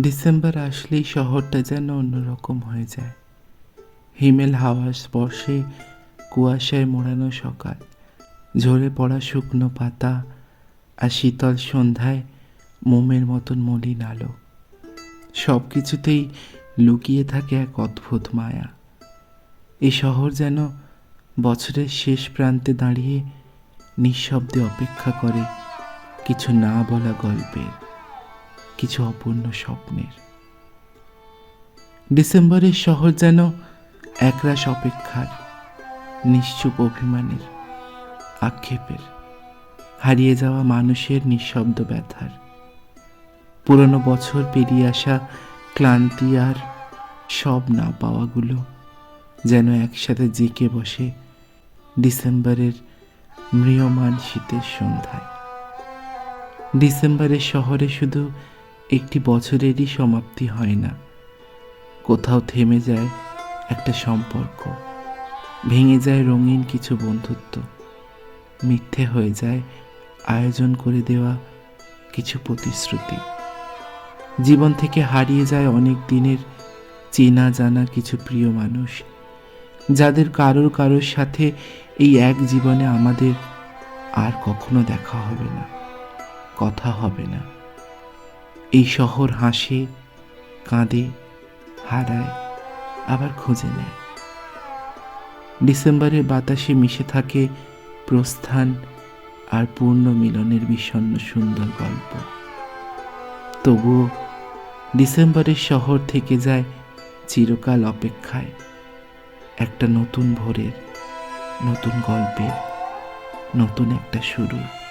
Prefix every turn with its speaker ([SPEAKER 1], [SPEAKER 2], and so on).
[SPEAKER 1] December আসলেই শহরটা যেন অন্যরকম হয়ে যায়। হিমেল হাওয়ার স্পর্শে কুয়াশায় মোড়ানো সকাল। ঝরে পড়া শুকনো পাতা আর শীতল সন্ধ্যায় মোমের মতন মলিন আলো। সব কিছুতেই লুকিয়ে থাকে এক অদ্ভুত মায়া। এই শহর যেন বছরের শেষ প্রান্তে দাঁড়িয়ে নিঃশব্দে অপেক্ষা করে কিছু না বলা গল্পের। কিছু অপূর্ণ স্বপ্নের। ডিসেম্বরের শহর যেন একরাশ অপেক্ষার, নিশ্চুপ অভিমানের, আক্ষেপের, হারিয়ে যাওয়া মানুষের নিঃশব্দ ব্যথার। পুরনো বছর পেরিয়ে আসা ক্লান্তি আর সব না পাওয়াগুলো যেন একসাথে জেঁকে বসে ডিসেম্বরের ম্রিয়মান শীতের সন্ধ্যায়। ডিসেম্বরের শহরে শুধু একটি বছরেরই সমাপ্তি হয় না। কোথাও থেমে যায় একটা সম্পর্ক। ভেঙে যায় রঙিন কিছু বন্ধুত্ব। মিথ্যে হয়ে যায় আয়োজন করে দেওয়া কিছু প্রতিশ্রুতি। জীবন থেকে হারিয়ে যায় অনেক দিনের চেনা জানা কিছু প্রিয় মানুষ, যাদের কারোর কারোর সাথে এই এক জীবনে আমাদের আর কখনো দেখা হবে না, কথা হবে না। এই শহর হাসে, কাঁদে, হারায়, আবার খুঁজে নেয়। ডিসেম্বরের বাতাসে মিশে থাকে প্রস্থান আর পূর্ণ মিলনের বিষণ্ণ সুন্দর গল্প। তবুও ডিসেম্বরের শহর থেকে যায় চিরকাল অপেক্ষায় একটা নতুন ভোরের, নতুন গল্পের, নতুন একটা শুরু